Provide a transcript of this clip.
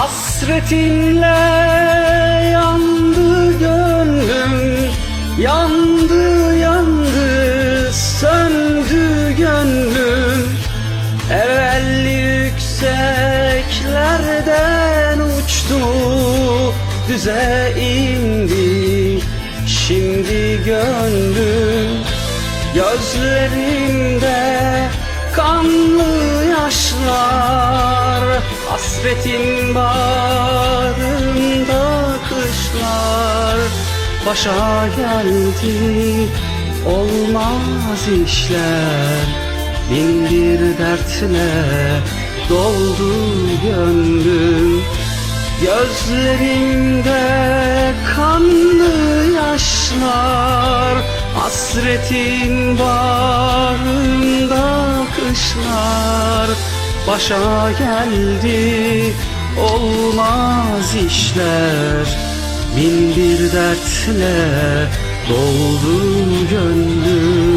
Hasretinle yandı gönlüm Yandı yandı söndü gönlüm. Evvel yükseklerden uçtu Düze indi şimdi gönlüm. Gözlerimde kanlı yaşlar Hasretin bağrında kışlar Başa geldi olmaz işler. Bin bir dertle doldu gönlüm. Gözlerimde kanlı yaşlar Hasretin bağrında kışlar Başa geldi olmaz işler. Bin bir dertle doldu gönlüm